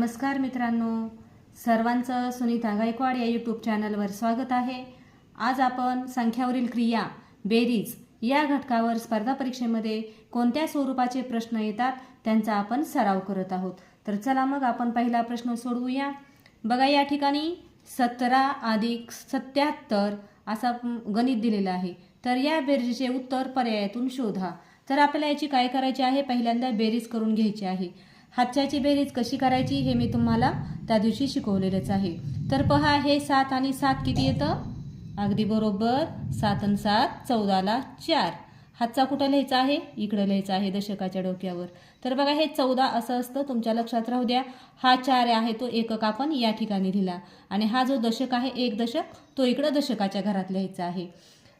नमस्कार मित्रांनो. सर्वांचं सुनीता गायकवाड या यूट्यूब चॅनलवर स्वागत आहे. आज आपण संख्यावरील क्रिया बेरीज या घटकावर स्पर्धा परीक्षेमध्ये कोणत्या स्वरूपाचे प्रश्न येतात त्यांचा आपण सराव करत आहोत. तर चला मग आपण पहिला प्रश्न सोडवूया. बघा या ठिकाणी सतरा अधिक सत्याहत्तर असा गणित दिलेला आहे. तर या बेरीजचे उत्तर पर्यायातून शोधा. तर आपल्याला याची काय करायची आहे? पहिल्यांदा बेरीज करून घ्यायची आहे. हातच्याची बेरीज कशी करायची हे मी तुम्हाला त्या दिवशी शिकवलेलंच आहे. तर पहा हे सात आणि सात किती येतं? अगदी बरोबर. सात आणि सात चौदाला चार. हातचा कुठं लिहायचा आहे? इकडं लिहायचा आहे दशकाच्या डोक्यावर. तर बघा हे चौदा असं असतं. तुमच्या लक्षात राहू द्या. हा चार आहे तो एकक आपण या ठिकाणी लिहिला. आणि हा जो दशक आहे एक दशक तो इकडं दशकाच्या घरात लिहायचा आहे.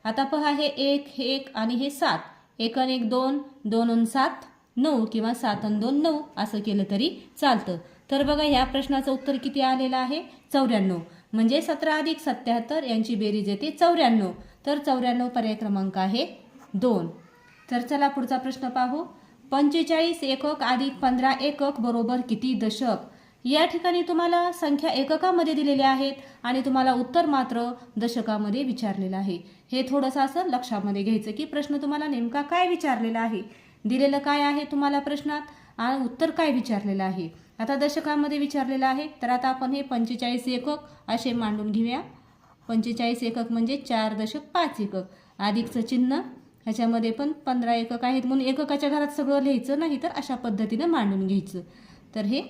आता पहा हे एक हे एक आणि हे सात. एक आणि एक दोन. दोन सात. नऊ किंवा सात आणि दोन नऊ असं केलं तरी चालतं. तर बघा ह्या प्रश्नाचं उत्तर किती आलेलं आहे? चौऱ्याण्णव. म्हणजे सतरा अधिक सत्याहत्तर यांची बेरीज येते चौऱ्याण्णव. तर चौऱ्याण्णव पर्याय क्रमांक आहे दोन. तर चला पुढचा प्रश्न पाहू. पंचेचाळीस एकक अधिक पंधरा एकक बरोबर किती दशक? या ठिकाणी तुम्हाला संख्या एककामध्ये दिलेल्या आहेत आणि तुम्हाला उत्तर मात्र दशकामध्ये विचारलेलं आहे. हे थोडंसं असं लक्षामध्ये घ्यायचं की प्रश्न तुम्हाला नेमका काय विचारलेला आहे? दिलेलं काय आहे तुम्हाला प्रश्नात? आणि उत्तर काय विचारलेलं आहे? आता दशकामध्ये विचारलेलं आहे तर आता आपण हे पंचेचाळीस एकक असे मांडून घेऊया. पंचेचाळीस एकक म्हणजे चार दशक पाच एकक. अधिकचं चिन्ह ह्याच्यामध्ये पण पंधरा एकक आहेत म्हणून एककाच्या घरात सगळं लिहायचं नाही तर अशा पद्धतीनं मांडून घ्यायचं. तर हे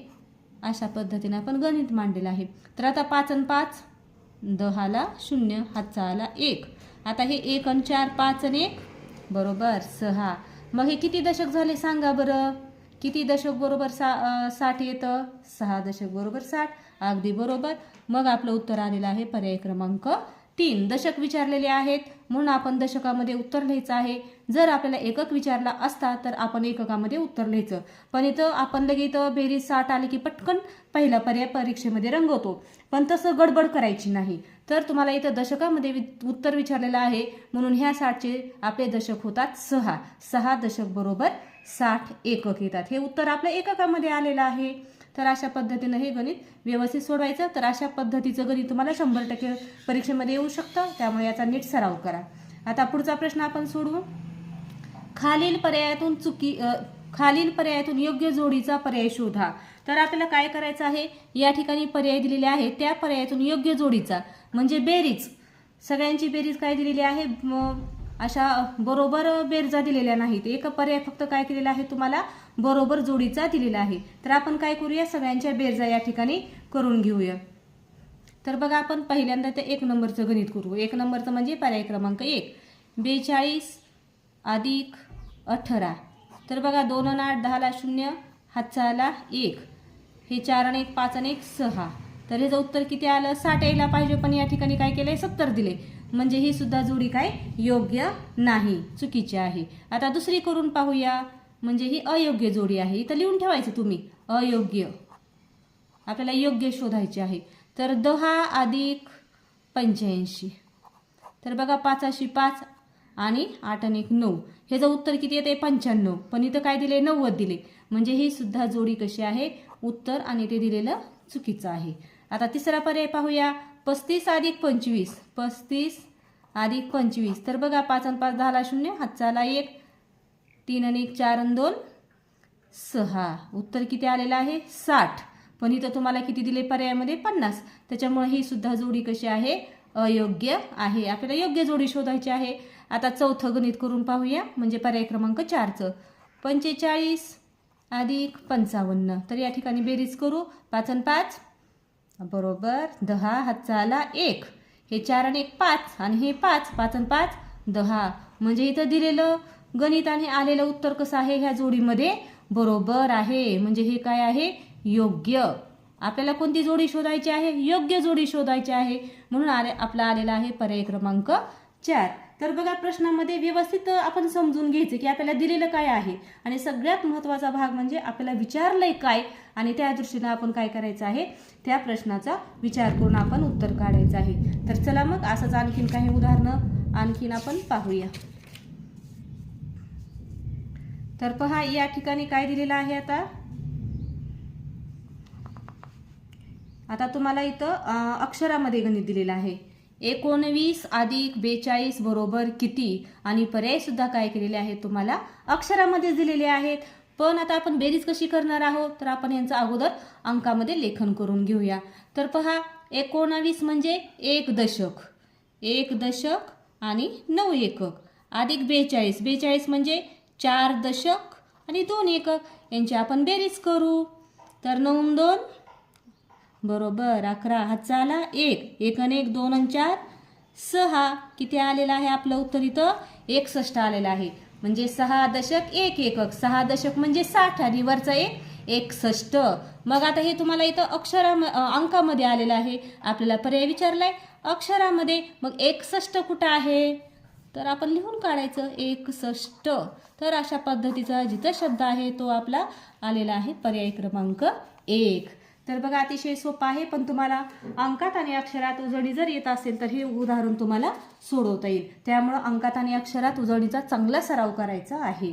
अशा पद्धतीनं आपण गणित मांडलेलं आहे. तर आता पाच आणि पाच दहाला शून्य हातचा आला एक. आता हे एक आणि चार पाच आणि एक. बरोबर सहा. मग हे किती दशक झाले सांगा बरं? किती दशक बरोबर सा साठ येतं? सहा दशक बरोबर साठ अगदी बरोबर. मग आपलं उत्तर आलेलं आहे पर्याय क्रमांक तीन दशक विचारलेले आहेत. म्हणून आपण दशकामध्ये उत्तर लिहायचं आहे. जर आपल्याला एकक विचारला असता तर आपण एककामध्ये उत्तर लिहायचं. पण इथं आपण लगे इथं बेरीज साठ आली की पटकन पहिला पर्याय परीक्षेमध्ये रंगवतो. पण तसं गडबड करायची नाही. तर तुम्हाला इथं दशकामध्ये वि- उत्तर विचारलेलं आहे. म्हणून ह्या साठचे आपले दशक होतात सहा. सहा दशक बरोबर साठ एकक येतात. हे उत्तर आपल्या एककामध्ये आलेलं आहे. तर अशा पद्धतीनं हे गणित व्यवस्थित सोडवायचं. तर अशा पद्धतीचं गणित तुम्हाला शंभर टक्के परीक्षेमध्ये येऊ शकतं. त्यामुळे याचा नीट सराव करा. आता पुढचा प्रश्न आपण सोडवू. खालील पर्यायातून चुकी खालील पर्यायातून योग्य जोडीचा पर्याय शोधा. तर आपल्याला काय करायचं आहे? या ठिकाणी पर्याय दिलेले आहे त्या पर्यायातून योग्य जोडीचा म्हणजे बेरीज. सगळ्यांची बेरीज काय दिलेली आहे? अशा बरोबर बेरजा दिलेल्या नाहीत. एक पर्याय फक्त काय केलेला आहे तुम्हाला? बरोबर जोडीचा दिलेला आहे. तर आपण काय करूया? सगळ्यांच्या बेरजा या ठिकाणी करून घेऊया. तर बघा आपण पहिल्यांदा ते एक नंबरचं गणित करू. एक नंबरचं म्हणजे पर्याय क्रमांक एक. बेचाळीस अधिक अठरा. तर बघा दोन आणि आठ दहाला शून्य हातचा आला एक. हे चार आणि एक पाच आणि एक सहा. तर ह्याचं उत्तर किती आलं? साठ यायला पाहिजे पण या ठिकाणी काय केलंय? सत्तर दिले. म्हणजे ही सुद्धा जोडी काय? योग्य नाही. चुकीची आहे. आता दुसरी करून पाहूया. म्हणजे ही अयोग्य जोडी आहे. इथं लिहून ठेवायचं तुम्ही. अयोग्य. आपल्याला योग्य शोधायचे आहे. तर दहा अधिक पंच्याऐंशी. तर बघा पाचाशी पाच आणि आठ आणि एक नऊ. ह्याचं उत्तर किती येते पंच्याण्णव. पण इथं काय दिले? नव्वद दिले. म्हणजे ही सुद्धा जोडी कशी आहे? उत्तर आणि ते दिलेलं चुकीचं आहे. आता तिसरा पर्याय पाहूया. पस्तीस अधिक पंचवीस. पस्तीस अधिक पंचवीस. तर बघा पाच आणि पाच दहाला शून्य हातचाला एक. तीन आणि एक चार आणि दोन सहा. उत्तर किती आलेलं आहे? साठ. पण इथं तुम्हाला किती दिले पर्यायामध्ये? पन्नास. त्याच्यामुळे ही सुद्धा जोडी कशी आहे? अयोग्य आहे. आपल्याला योग्य जोडी शोधायची आहे. आता चौथं गणित करून पाहूया. म्हणजे पर्याय क्रमांक चारचं. पंचेचाळीस अधिक पंचावन्न. तर या ठिकाणी बेरीज करू. पाच आणि पाच बरोबर. दहा हातचा आला एक. हे चार आणि एक पाच. आणि हे पाच पाच आणि पाच दहा. म्हणजे इथं दिलेलं गणित आणि आलेलं उत्तर कसं आहे ह्या जोडीमध्ये? बरोबर आहे. म्हणजे हे काय आहे? योग्य. आपल्याला कोणती जोडी शोधायची आहे? योग्य जोडी शोधायची आहे. म्हणून आले आपला आलेला आहे पर्याय क्रमांक चार. तर बघा प्रश्नामध्ये व्यवस्थित आपण समजून घ्यायचं की आपल्याला दिलेलं काय आहे. आणि सगळ्यात महत्त्वाचा भाग म्हणजे आपल्याला विचारलंय काय आणि त्या दृष्टीनं आपण काय करायचं आहे? त्या प्रश्नाचा विचार करून आपण उत्तर काढायचं आहे. तर चला मग असंच आणखीन काही उदाहरणं आणखीन आपण पाहूया. तर पहा या ठिकाणी काय दिलेलं आहे आता? आता तुम्हाला इथं अक्षरामध्ये गणित दिलेलं आहे. एकोणवीस अधिक बेचाळीस बरोबर किती? आणि पर्याय सुद्धा काय केलेले आहेत तुम्हाला? अक्षरामध्ये दिलेले आहेत. पण आता आपण बेरीज कशी करणार आहोत? तर आपण यांचं अगोदर अंकामध्ये लेखन करून घेऊया. तर पहा एकोणावीस म्हणजे एक दशक. एक दशक आणि नऊ एकक. अधिक बेचाळीस. बेचाळीस म्हणजे चार दशक आणि दोन एकक. यांची आपण बेरीज करू. तर नऊ दोन बरोबर अकरा. हातचा एक. एक आणि एक दोन आणि चार. सहा. किती आलेला आहे आपलं उत्तर इथं? एकसष्ट आलेलं आहे. म्हणजे सहा दशक एक एकक. सहा दशक म्हणजे साठ आणि वरचा एक एकसष्ट. मग आता हे तुम्हाला इथं अक्षरा अंकामध्ये आलेलं आहे. आपल्याला पर्याय विचारलाय. अक्षरामध्ये मग एकसष्ट कुठं आहे? तर आपण लिहून काढायचं. एकसष्ट. तर अशा पद्धतीचा जिथं शब्द आहे तो आपला आलेला आहे. पर्याय क्रमांक एक. तर बघा अतिशय सोपं आहे पण तुम्हाला अंकात आणि अक्षरात उजळणी जर येत असेल तर हे उदाहरण तुम्हाला सोडवता येईल. त्यामुळं अंकात आणि अक्षरात उजळणीचा चांगला सराव करायचा आहे.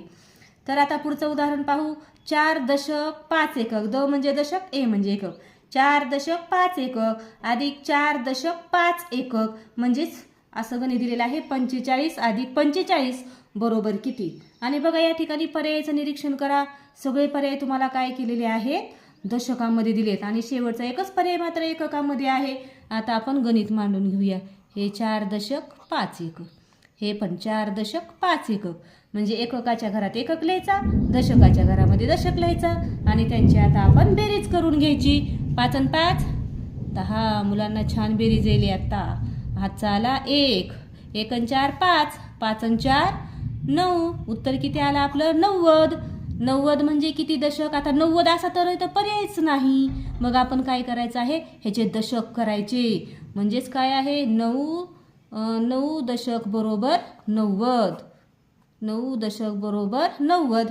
तर आता पुढचं उदाहरण पाहू. चार दशक पाच एकक. द म्हणजे दशक ए म्हणजे एकक. चार दशक पाच एकक. अधिक चार दशक पाच एकक. म्हणजेच असं गणित दिलेलं आहे पंचेचाळीस अधिक पंचेचाळीस बरोबर किती? आणि बघा या ठिकाणी पर्यायाचं निरीक्षण करा. सगळे पर्याय तुम्हाला काय केलेले आहेत? दशकामध्ये दिलेत. आणि शेवटचा एकच पर्याय मात्र एककामध्ये आहे. आता आपण गणित मांडून घेऊया. हे चार दशक पाच एकक हे पण चार दशक पाच एकक म्हणजे एककाच्या घरात एकक लिहायचा दशकाच्या घरामध्ये दशक लिहायचा. आणि त्यांची आता आपण बेरीज करून घ्यायची. पाच आणि पाच. दहा. मुलांना छान बेरीज येईल आत्ता हातचा आला एक. एक आणि चार पाच. पाच आणि चार नऊ. उत्तर किती आलं आपलं? नव्वद. नव्वद म्हणजे किती दशक? आता नव्वद असा तर पर्यायच नाही. मग आपण काय करायचं आहे? ह्याचे दशक करायचे. म्हणजेच काय आहे? नऊ नऊ दशक बरोबर नव्वद. नऊ दशक बरोबर नव्वद.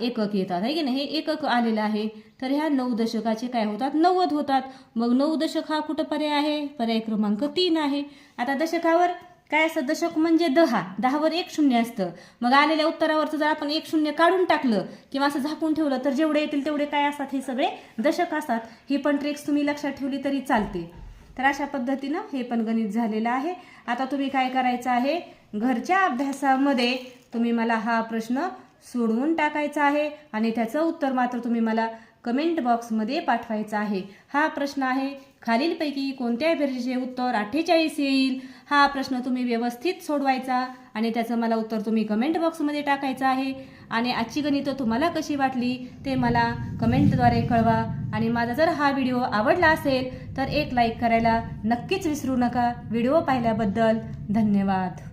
एकक येतात आहे की नाही? हे एकक आलेलं आहे. तर ह्या नऊ दशकाचे काय होतात? नव्वद होतात. मग नऊ दशक हा कुठं पर्याय आहे? पर्याय क्रमांक तीन आहे. आता दशकावर काय असतं दशक म्हणजे दहा दहावर एक शून्य असतं. मग आलेल्या उत्तरावरचं जर आपण एक शून्य काढून टाकलं किंवा असं झाकून ठेवलं तर जेवढे येतील तेवढे काय असतात? हे सगळे दशक असतात. ही पण ट्रिक्स तुम्ही लक्षात ठेवली तरी चालते तर अशा पद्धतीनं हे पण गणित झालेलं आहे. आता तुम्ही काय करायचं आहे? घरच्या अभ्यासामध्ये तुम्ही मला हा प्रश्न सोडवून टाकायचा आहे आणि त्याचं उत्तर मात्र तुम्ही मला कमेंट बॉक्समध्ये पाठवायचा आहे. हा प्रश्न आहे खालीलपैकी कोणत्या बेरजेचे उत्तर अठ्ठेचाळीस येईल? हा प्रश्न तुम्ही व्यवस्थित सोडवायचा आणि त्याचं मला उत्तर तुम्ही कमेंट बॉक्समध्ये टाकायचं आहे. आणि आजची गणितं तुम्हाला कशी वाटली ते मला कमेंटद्वारे कळवा. आणि माझा जर हा व्हिडिओ आवडला असेल तर एक लाईक करायला नक्कीच विसरू नका. व्हिडिओ पाहिल्याबद्दल धन्यवाद.